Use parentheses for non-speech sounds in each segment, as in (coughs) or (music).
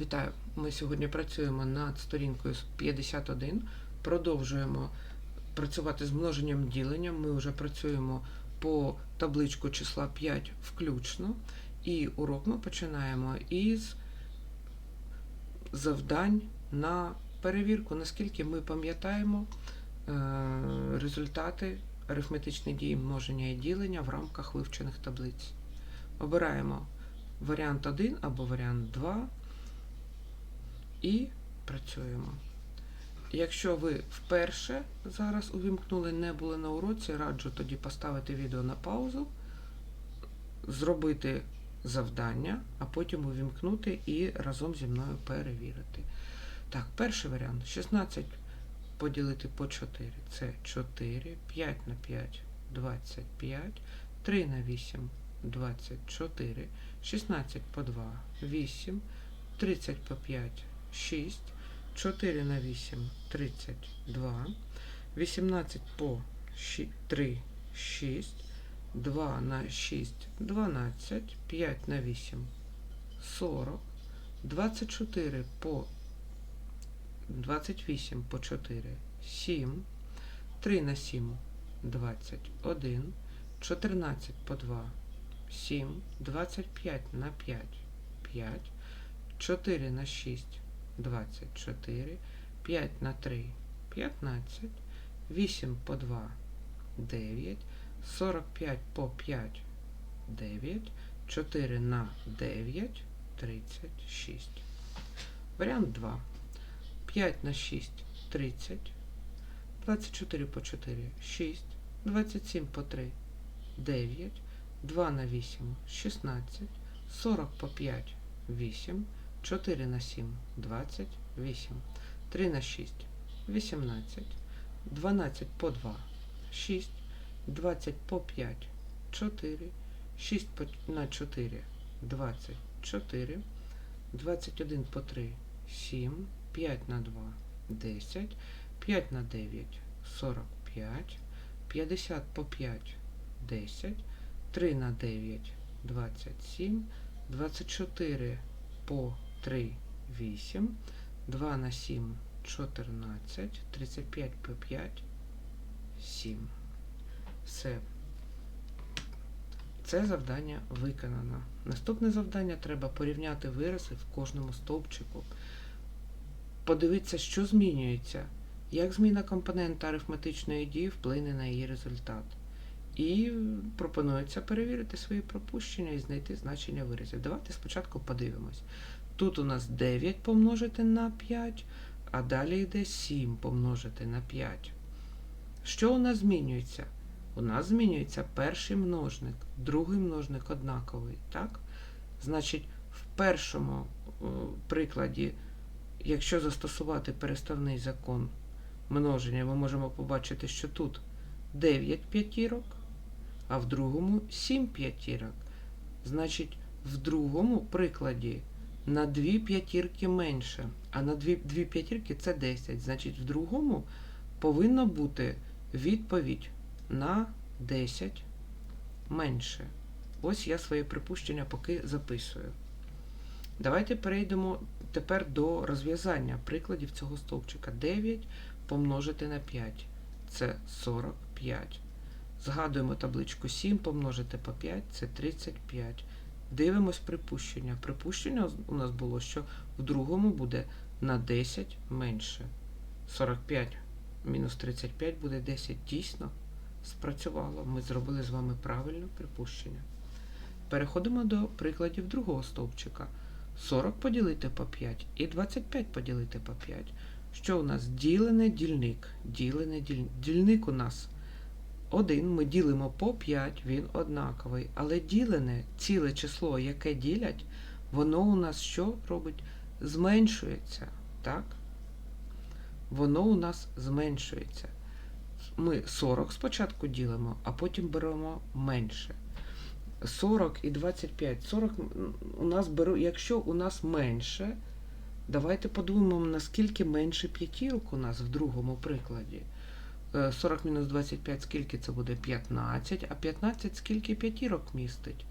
Вітаю! Ми сьогодні працюємо над сторінкою 51. Продовжуємо працювати з множенням діленням. Ми вже працюємо по табличку числа 5 включно. І урок ми починаємо із завдань на перевірку, наскільки ми пам'ятаємо е, результати арифметичної дії множення і ділення в рамках вивчених таблиць. Обираємо варіант 1 або варіант 2 і працюємо. Якщо ви вперше зараз увімкнули, не були на уроці, раджу тоді поставити відео на паузу, зробити завдання, а потім увімкнути і разом зі мною перевірити. Так, перший варіант 16 поділити по 4. Це 4, 5 на 5 25, 3 на 8 24, 16 по 2 8, 30 по 5 6, 4 на 8 32, 18 по 3 6, 2 на 6 12, 5 на 8 40, 24 по 28 по 4 7, 3 на 7 21, 14 по 2 7, 25 на 5 5, 4 на 6 24, 5 на 3 15, 8 по 2 9, 45 по 5 9, 4 на 9 36. Варіант 2. 5 на 6 30, 24 по 4 6, 27 по 3 9, 2 на 8 16, 40 по 5 8, 4 на 7 28, 3 на 6 18, 12 по 2 6, 20 по 5 4, 6 на 4 24, 21 по 3 7, 5 на 2 10, 5 на 9 45, 50 по 5 10, 3 на 9 27, 24 по 3 8, 2 на 7 14, 35 по 5 7. Все. Це завдання виконано. Наступне завдання треба порівняти вирази в кожному стовпчику. Подивитися, що змінюється, як зміна компонента арифметичної дії вплине на її результат. І пропонується перевірити свої пропущення і знайти значення виразів. Давайте спочатку подивимось. Тут у нас 9 помножити на 5, а далі йде 7 помножити на 5. Що у нас змінюється? У нас змінюється перший множник, другий множник однаковий. так? Значить, в першому о, прикладі, якщо застосувати переставний закон множення, ми можемо побачити, що тут 9 п'ятірок, а в другому 7 п'ятірок. Значить, в другому прикладі на 2 п'ятірки менше, а на 2, 2 п'ятірки це 10. Значить, в другому повинна бути відповідь на 10 менше. Ось я своє припущення поки записую. Давайте перейдемо тепер до розв'язання прикладів цього стовпчика. 9 помножити на 5. Це 45. Згадуємо табличку 7 помножити по 5 це 35. Дивимось припущення. Припущення у нас було, що в другому буде на 10 менше. 45 мінус 35 буде 10. Дійсно спрацювало. Ми зробили з вами правильне припущення. Переходимо до прикладів другого стовпчика. 40 поділити по 5 і 25 поділити по 5. Що у нас? Ділене дільник. Ділене діль... Дільник у нас 1. Ми ділимо по 5, він однаковий. Але ділене ціле число, яке ділять, воно у нас що робить? Зменшується. Так? Воно у нас зменшується. Ми 40 спочатку ділимо, а потім беремо менше. 40 і 25. 40 у нас беру, якщо у нас менше, давайте подумаємо, наскільки менше п'ятірок у нас в другому прикладі. 40 мінус 25, скільки це буде? 15, а 15 скільки п'ятірок містить?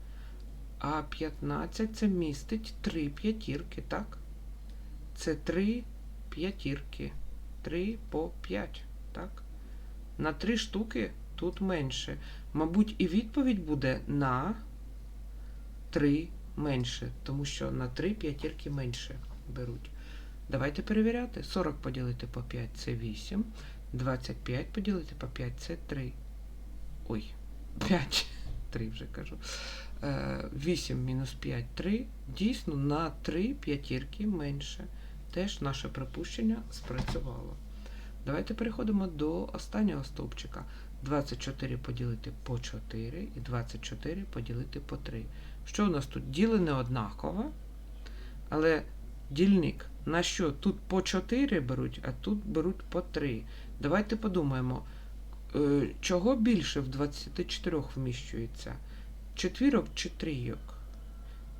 А 15 це містить 3 п'ятірки, так? це 3 п'ятірки. 3 по 5. Так? На 3 штуки тут менше. Мабуть, і відповідь буде на 3 менше, тому що на 3 п'ятірки менше беруть. Давайте перевіряти. 40 поділити по 5 це 8. 25 поділити по 5 це 3. Ой, 5. 3 вже кажу. Е, 8 мінус 5 3. Дійсно, на 3 п'ятірки менше. Теж наше припущення спрацювало. Давайте переходимо до останнього стовпчика. 24 поділити по 4 і 24 поділити по 3. Що у нас тут? Ділене однаково, але дільник на що тут по 4 беруть, а тут беруть по 3. Давайте подумаємо, е, чого більше в 24 вміщується? Четвірок чи трійок?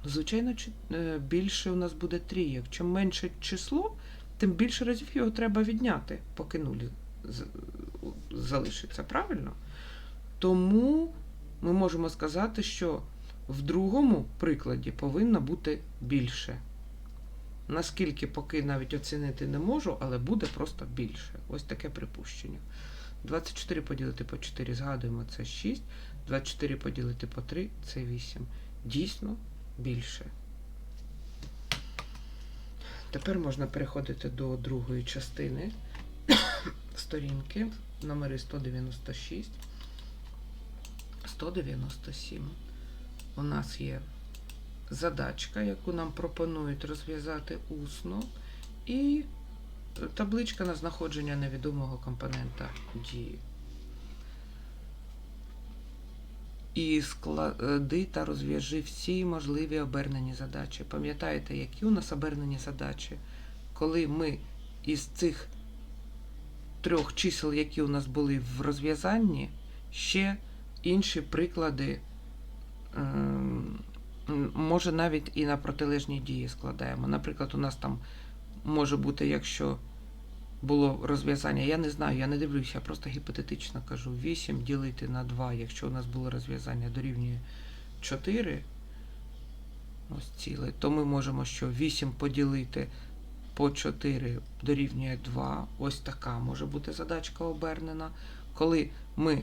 Ну, Звичайно, е, більше у нас буде трійок. Чим менше число, тим більше разів його треба відняти, поки нулі залишиться, правильно? Тому ми можемо сказати, що в другому прикладі повинно бути більше. Наскільки поки навіть оцінити не можу, але буде просто більше. Ось таке припущення. 24 поділити по 4, згадуємо, це 6. 24 поділити по 3 це 8. Дійсно більше. Тепер можна переходити до другої частини (coughs) сторінки, номери 196, 197. У нас є задачка, яку нам пропонують розв'язати усно, і табличка на знаходження невідомого компонента дії. І склади та розв'яжи всі можливі обернені задачі. Пам'ятаєте, які у нас обернені задачі? Коли ми із цих трьох чисел, які у нас були в розв'язанні, ще інші приклади, м, може навіть і на протилежні дії складаємо. Наприклад, у нас там може бути, якщо було розв'язання, я не знаю, я не дивлюся, я просто гіпотетично кажу. 8 ділити на 2, якщо у нас було розв'язання дорівнює 4, ось ціле, то ми можемо що 8 поділити по 4 дорівнює 2. Ось така може бути задачка обернена. Коли ми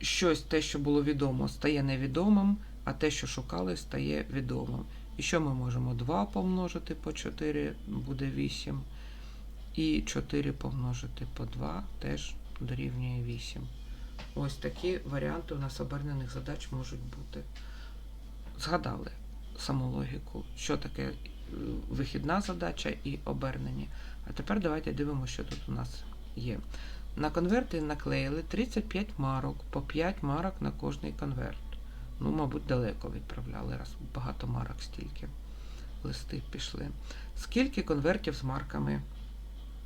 щось, те, що було відомо, стає невідомим, а те, що шукали, стає відомим. І що ми можемо? 2 помножити по 4 буде 8. І 4 помножити по 2 теж дорівнює 8. Ось такі варіанти у нас обернених задач можуть бути. Згадали саму логіку, що таке е, вихідна задача і обернені. А тепер давайте дивимося, що тут у нас є. На конверти наклеїли 35 марок, по 5 марок на кожний конверт. Ну, мабуть, далеко відправляли, раз багато марок стільки. Листи пішли. Скільки конвертів з марками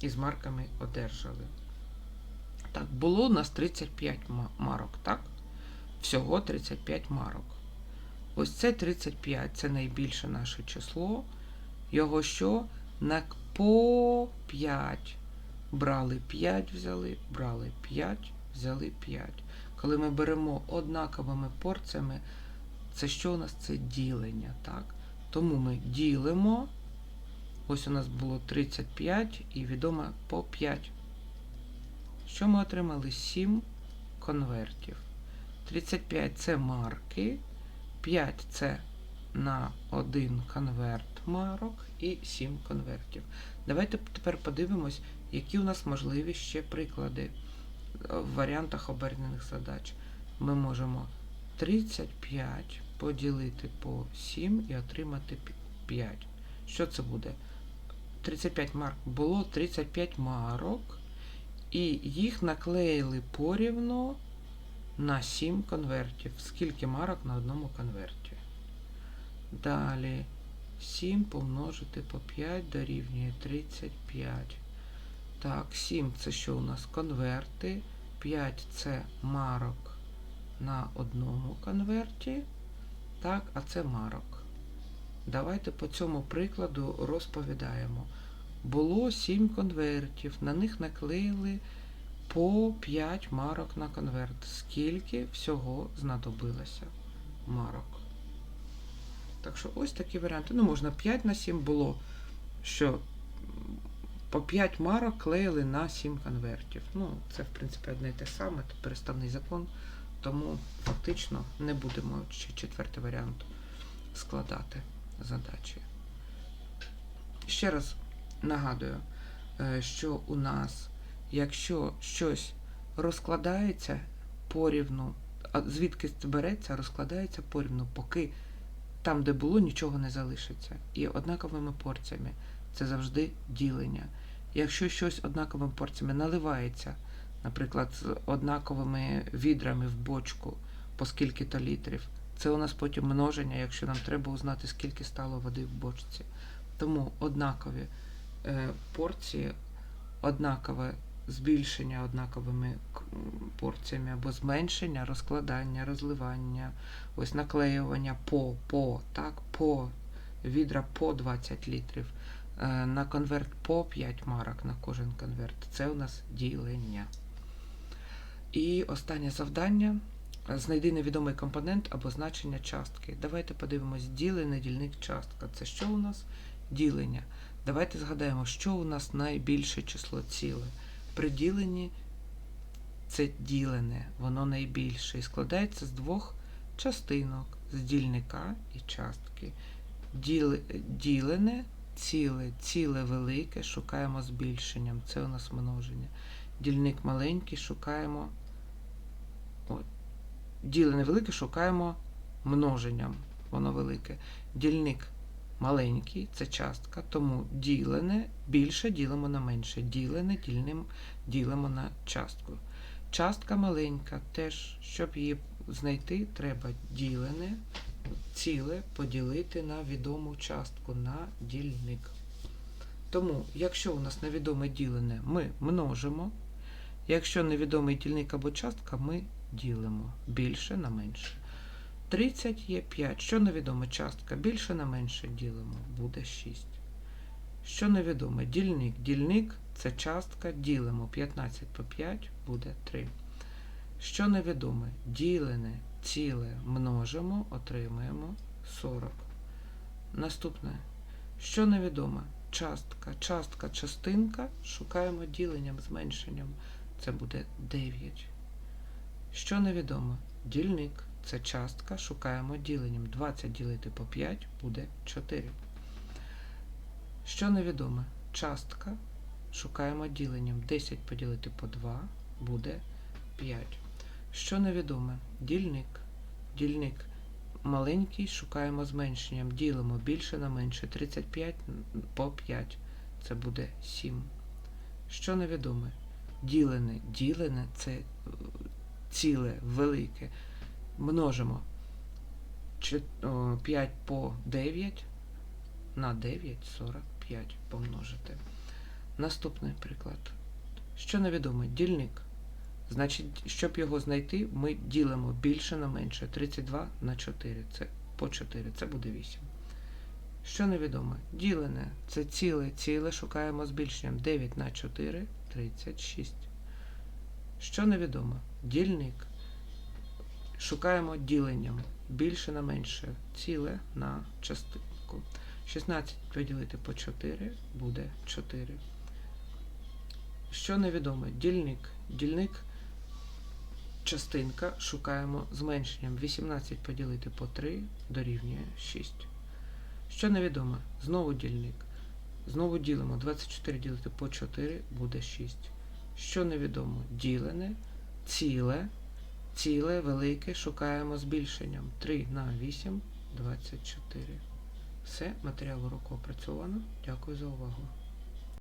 і з марками одержали? Так, було у нас 35 марок, так? Всього 35 марок. Ось це 35, це найбільше наше число. Його що? На по 5. Брали 5, взяли, брали 5, взяли 5. Коли ми беремо однаковими порціями, це що у нас? Це ділення, так? Тому ми ділимо. Ось у нас було 35 і відомо по 5. Що ми отримали? 7 конвертів. 35 це марки, 5 це на один конверт марок і 7 конвертів. Давайте тепер подивимось, які у нас можливі ще приклади в варіантах обернених задач. Ми можемо 35 поділити по 7 і отримати 5. Що це буде? 35 марк було 35 марок, і їх наклеїли порівно на 7 конвертів. Скільки марок на одному конверті? Далі 7 помножити по 5 дорівнює 35. Так, 7 це що у нас конверти, 5 це марок на одному конверті. Так, а це марок. Давайте по цьому прикладу розповідаємо. Було 7 конвертів, на них наклеїли по 5 марок на конверт. Скільки всього знадобилося марок? Так що ось такі варіанти. Ну, можна 5 на 7 було, що по 5 марок клеїли на 7 конвертів. Ну, це, в принципі, одне і те саме, це переставний закон, тому фактично не будемо ще четвертий варіант складати задачі. Ще раз нагадую, е, що у нас, якщо щось розкладається порівну, а звідки береться, розкладається порівну, поки там, де було, нічого не залишиться. І однаковими порціями це завжди ділення. Якщо щось однаковими порціями наливається, наприклад, з однаковими відрами в бочку по скільки-то літрів, це у нас потім множення, якщо нам треба узнати, скільки стало води в бочці. Тому однакові е, порції, однакове збільшення однаковими порціями або зменшення, розкладання, розливання, ось наклеювання по, по, так, по відра по 20 літрів, на конверт по 5 марок на кожен конверт. Це у нас ділення. І останнє завдання. Знайди невідомий компонент або значення частки. Давайте подивимось ділене, дільник, частка. Це що у нас? Ділення. Давайте згадаємо, що у нас найбільше число ціле. При діленні це ділене, воно найбільше і складається з двох частинок з дільника і частки. Ділене, ціле, ціле велике, шукаємо збільшенням. Це у нас множення. Дільник маленький, шукаємо. От. Ділене велике шукаємо множенням. Воно велике. Дільник маленький це частка, тому ділене більше ділимо на менше. Ділене дільним ділимо на частку. Частка маленька, теж, щоб її знайти, треба ділене, ціле поділити на відому частку, на дільник. Тому, якщо у нас невідоме ділене, ми множимо. Якщо невідомий дільник або частка, ми ділимо більше на менше. 30 є 5. Що невідоме частка? Більше на менше ділимо, буде 6. Що невідоме? Дільник. Дільник це частка, ділимо 15 по 5, буде 3. Що невідоме? Ділене, ціле множимо, отримаємо 40. Наступне. Що невідоме? Частка, частка, частинка. Шукаємо діленням, зменшенням. Це буде 9. Що невідоме? Дільник це частка, шукаємо діленням. 20 ділити по 5 буде 4. Що невідоме? Частка. Шукаємо діленням. 10 поділити по 2 буде 5. Що невідоме? Дільник. Дільник маленький, шукаємо зменшенням. Ділимо більше на менше. 35 по 5. Це буде 7. Що невідоме? Ділене. Ділене це е, ціле, велике. Множимо 5 по 9 на 9 45 помножити. Наступний приклад. Що невідоме? Дільник. Значить, щоб його знайти, ми ділимо більше на менше. 32 на 4. Це по 4. Це буде 8. Що невідоме? Ділене. Це ціле, ціле. Шукаємо збільшенням. 9 на 4 36. Що невідоме? Дільник. Шукаємо діленням. Більше на менше. Ціле на частинку. 16 поділити по 4 буде 4. Що невідоме? Дільник. Дільник частинка шукаємо зменшенням. 18 поділити по 3 дорівнює 6. Що невідоме? Знову дільник. Знову ділимо. 24 ділити по 4 буде 6. Що невідомо? Ділене, ціле, ціле, велике, шукаємо збільшенням. 3 на 8 24. Все, матеріал уроку опрацьовано. Дякую за увагу.